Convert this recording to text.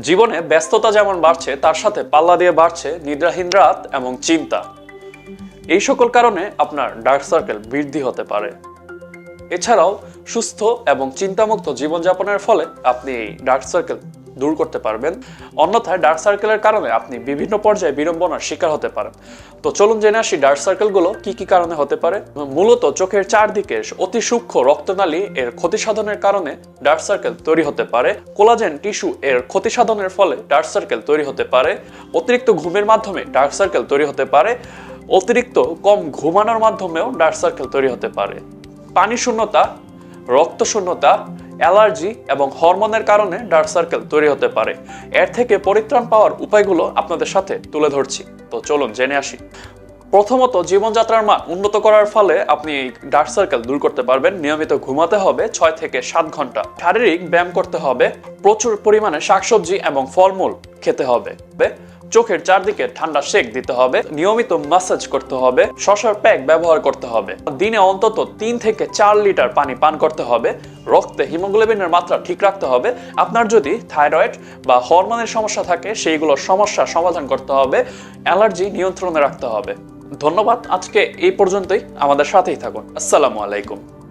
জীবনে ব্যস্ততা যেমন বাড়ছে, তার সাথে পাল্লা দিয়ে বাড়ছে নিদ্রাহীন রাত এবং চিন্তা। এই সকল কারণে আপনার ডার্ক সার্কেল বৃদ্ধি হতে পারে। এছাড়াও সুস্থ এবং চিন্তামুক্ত জীবনযাপনের ফলে আপনি এই ডার্ক সার্কেল দূর করতে পারবেন। অন্যথায় ডার্ক সার্কেলের কারণে আপনি বিভিন্ন পর্যায়ে বিড়ম্বনার শিকার হতে পারেন। তো চলুন জেনে আসি ডার্ক সার্কেলগুলো কি কি কারণে হতে পারে। মূলত চোখের চারদিকে অতি সূক্ষ্ম রক্তনালী এর ক্ষতি সাধনের কারণে ডার্ক সার্কেল তৈরি হতে পারে। কোলাজেন টিস্যু এর ক্ষতি সাধনের ফলে ডার্ক সার্কেল তৈরি হতে পারে। অতিরিক্ত ঘুমের মাধ্যমে ডার্ক সার্কেল তৈরি হতে পারে। অতিরিক্ত কম ঘুমানোর মাধ্যমেও ডার্ক সার্কেল তৈরি হতে পারে। পানি শূন্যতা, রক্ত শূন্যতা অ্যালার্জি এবং হরমোনের কারণে ডার্ক সার্কেল তৈরি হতে পারে। এর থেকে পরিত্রাণ পাওয়ার উপায়গুলো আপনাদের সাথে তুলে ধরছি। তো চলুন জেনে আসি। প্রথমত, জীবনযাত্রার মান উন্নত করার ফলে আপনি এই ডার্ক সার্কেল দূর করতে পারবেন। নিয়মিত ঘুমাতে হবে ছয় থেকে সাত ঘণ্টা। শারীরিক ব্যায়াম করতে হবে। প্রচুর পরিমাণে শাকসবজি এবং ফলমূল খেতে হবে চোখের চারদিকে ঠান্ডা শেক দিতে হবে, নিয়মিত মাসাজ করতে হবে শশার প্যাক ব্যবহার করতে হবে, দিনে অন্তত তিন থেকে চার লিটার পানি পান করতে হবে, রক্তে হিমোগ্লোবিনের মাত্রা ঠিক রাখতে হবে, আপনার যদি থাইরয়েড বা হরমোনের সমস্যা থাকে সেইগুলোর সমস্যার সমাধান করতে হবে, অ্যালার্জি নিয়ন্ত্রণে রাখতে হবে। ধন্যবাদ, আজকে এই পর্যন্তই, আমাদের সাথেই থাকুন, আসসালামু আলাইকুম।